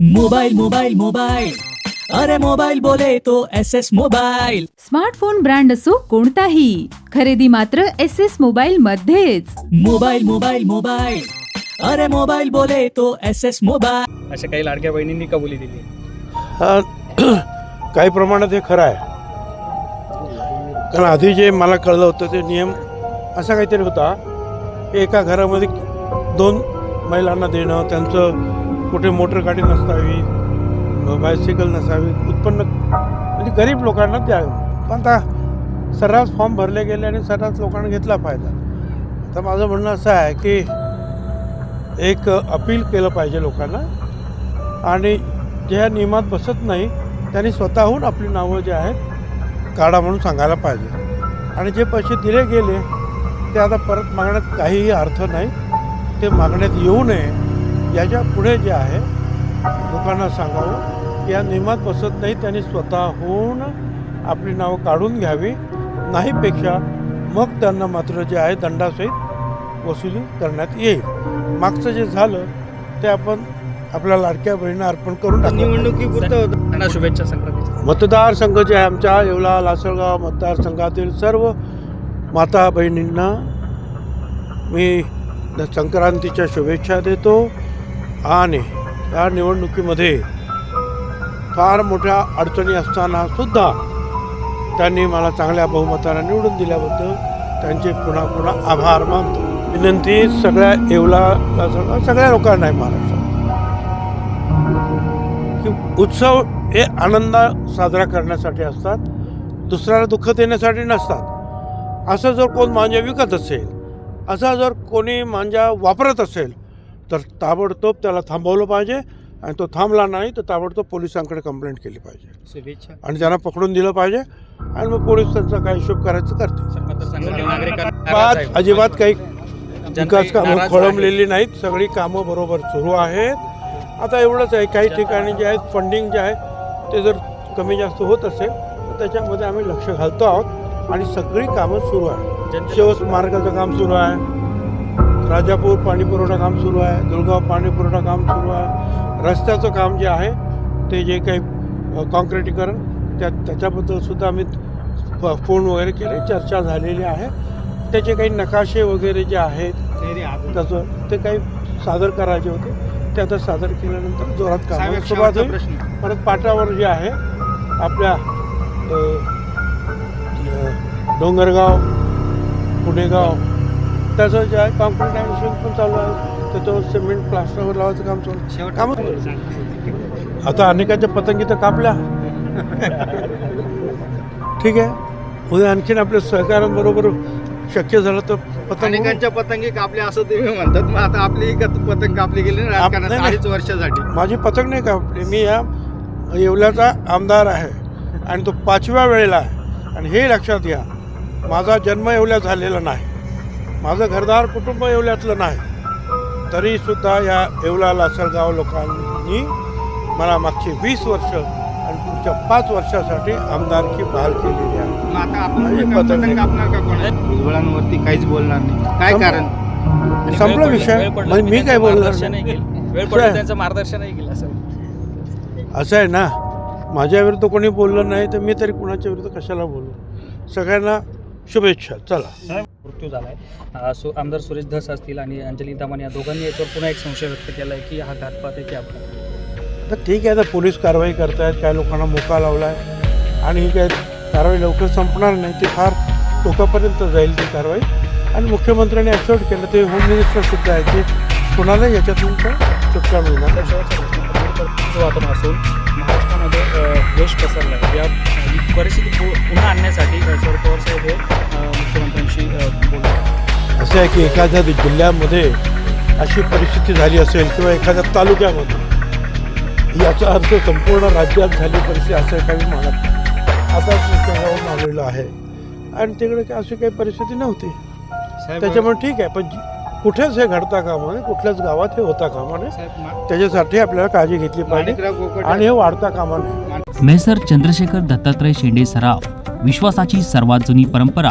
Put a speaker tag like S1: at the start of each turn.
S1: Mobile mobile mobile अरे mobile बोले तो S S mobile
S2: smartphone brand असो कोणताही. खरेदी मात्र एस एस मोबाईल मध्येच.
S1: मोबाइल मोबाइल मोबाइल अरे मोबाइल बोले तो एस एस मोबाइल
S3: अशा काही लाडक्या बहिणींनी कबुली दिली.
S4: हा, काही प्रमाणात हे खरं आहे. कारण आधी जे मला कळलं होतं ते नियम असा काहीतरी होता. की एका घरामध्ये दोन महिलांना देणं त्यांचं कुठे मोटर गाडी नसावी बायसिकल नसावी उत्पन्न म्हणजे गरीब लोकांना द्यावे. पण आता सर्रास फॉर्म भरले गेले आणि सर्रास लोकांना घेतला फायदा. तर माझं म्हणणं असं आहे की एक अपील केलं पाहिजे लोकांना. आणि जे ह्या नियमात बसत नाही त्यांनी स्वतःहून आपली नावं जे आहेत काढा म्हणून सांगायला पाहिजे. आणि जे पैसे दिले गेले ते आता परत मागण्यात काहीही अर्थ नाही. ते मागण्यात येऊ नये. याच्यापुढे जे आहे लोकांना सांगावं की या नियमात बसत नाही त्यांनी स्वतःहून आपली नावं काढून घ्यावी. नाहीपेक्षा मग त्यांना मात्र जे आहे दंडासहित वसुली करण्यात येईल. मागचं जे झालं ते आपण आपल्या लाडक्या बहिणींना अर्पण करून
S3: निवडणुकीपुरतं शुभेच्छा संक्रांतीच्या.
S4: मतदारसंघ जे आहे आमच्या येवला लासलगाव मतदारसंघातील सर्व माता बहिणींना मी संक्रांतीच्या शुभेच्छा देतो. आणि या निवडणुकीमध्ये फार मोठ्या अडचणी असताना सुद्धा त्यांनी मला चांगल्या बहुमताने निवडून दिल्याबद्दल त्यांचे पुन्हा पुन्हा आभार मानतो. विनंती सगळ्या येवला सगळ्या लोकांना आहे महाराष्ट्रात. की उत्सव हे आनंद साजरा करण्यासाठी असतात दुसऱ्याला दुःख देण्यासाठी नसतात. असं जर कोण मांजा विकत असेल असा जर कोणी मांजा वापरत असेल तर ताबडतोब त्याला थांबवलं पाहिजे आणि तो थांबला नाही तर ताबडतोब पोलिसांकडे कंप्लेंट केली पाहिजे.
S3: शुभेच्छा.
S4: आणि त्यांना पकडून दिलं पाहिजे आणि मग पोलीस त्यांचा काही हिशोब करायचं करते
S3: नाराज
S4: अजिबात काही विकास कामं खोळंबलेली नाहीत. सगळी कामं बरोबर सुरू आहेत. आता एवढंच आहे. काही ठिकाणी जे आहे फंडिंग जे आहे ते जर कमी जास्त होत असेल तर त्याच्यामध्ये आम्ही लक्ष घालतो आहोत. आणि सगळी कामं सुरू आहे
S3: जनतेला
S4: शिवस मार्गाचं काम सुरू आहे. राजापूर पाणी पुरवठा काम सुरू आहे दुर्गाव पाणी पुरवठा काम सुरू आहे. रस्त्याचं काम जे आहे ते जे काही कॉन्क्रिटीकरण त्या त्याच्याबद्दल सुद्धा आम्ही फोन वगैरे केले चर्चा झालेली आहे. त्याचे काही नकाशे वगैरे जे आहेत त्याचं ते काही सादर करायचे होते. ते आता सादर केल्यानंतर जोरात काम सुरुवात होईल. परत पाटावर जे आहे आपल्या डोंगरगाव पुणेगाव त्याचं जे आहे कॉन्क्रिटायझेशन पण चालू आहे. त्याच्यावर सिमेंट प्लास्टरवर लावायचं काम चालू. काम आता अनेकाच्या पतंगी तर कापल्या. ठीक आहे. उद्या आणखीन आपल्या सहकाऱ्यांबरोबर शक्य झालं तर पतंग
S3: अनेकांच्या पतंगी कापल्या असं तुम्ही म्हणतात. मग आता आपली पतंग कापली गेली ना. अडीच वर्षासाठी.
S4: माझी पतंग नाही कापली. मी या येवल्याचा आमदार आहे. आणि तो पाचव्या वेळेला आहे. आणि हे लक्षात घ्या. माझा जन्म येवल्यात झालेला नाही. माझं घरदार कुटुंब येवल्यातलं नाही. तरीसुद्धा या येवला लासलगाव लोकांनी मला मागची वीस वर्ष आणि पुढच्या पाच वर्षासाठी आमदारकी बहाल केलेली आहे.
S3: भुजबळांवरती काहीच बोलणार नाही. काय कारण?
S4: संपला विषय? म्हणजे मी काय बोलणार नाही.
S5: असं
S4: आहे ना? माझ्या विरुद्ध कोणी बोललं नाही तर मी तरी कुणाच्या विरुद्ध कशाला बोलू? सगळ्यांना शुभेच्छा. चला.
S5: मृत्यू झालाय. अं, सु आमदार सुरेश धस असतील आणि अंजली दामान या दोघांनी याच्यावर पुन्हा एक संशय व्यक्त केला आहे की हा घातपात आहे की अपघात
S4: तर ठीक आहे आता पोलीस कारवाई करतायत काय लोकांना मोका लावला आहे आणि ही काय कारवाई लवकर संपणार नाही ती फार टोकापर्यंत जाईल ती कारवाई. आणि मुख्यमंत्र्यांनी ॲक्सेप्ट केलं ते होम मिनिस्टर सुद्धा आहे की कुणाला याच्यातून काय सुटका मिळणार
S5: वातावरण असून महाराष्ट्रामध्ये द्वेष पसरला आहे या परिस्थिती पुन्हा आणण्यासाठी शरद पवार साहेब हे मुख्यमंत्र्यांशी अं, बोलले
S4: असं आहे की एखाद्या जिल्ह्यामध्ये अशी परिस्थिती झाली असेल किंवा एखाद्या तालुक्यामध्ये याचा अर्थ संपूर्ण राज्यात झाली परिस्थिती असं काही म्हणत नाही. आता जाऊन आलेलो आहे. आणि तिकडे काय अशी काही परिस्थिती नव्हती. त्याच्यामुळे ठीक आहे पण कुठेच हे घडता कामा नये कुठल्याच गावात हे होता कामा नये. त्याच्यासाठी आपल्याला काळजी घेतली पाहिजे आणि हे वाढता कामा नये.
S6: मेसर चंद्रशेखर दत्तात्रय शेंडे सराव विश्वासाची सर्वात जुनी परंपरा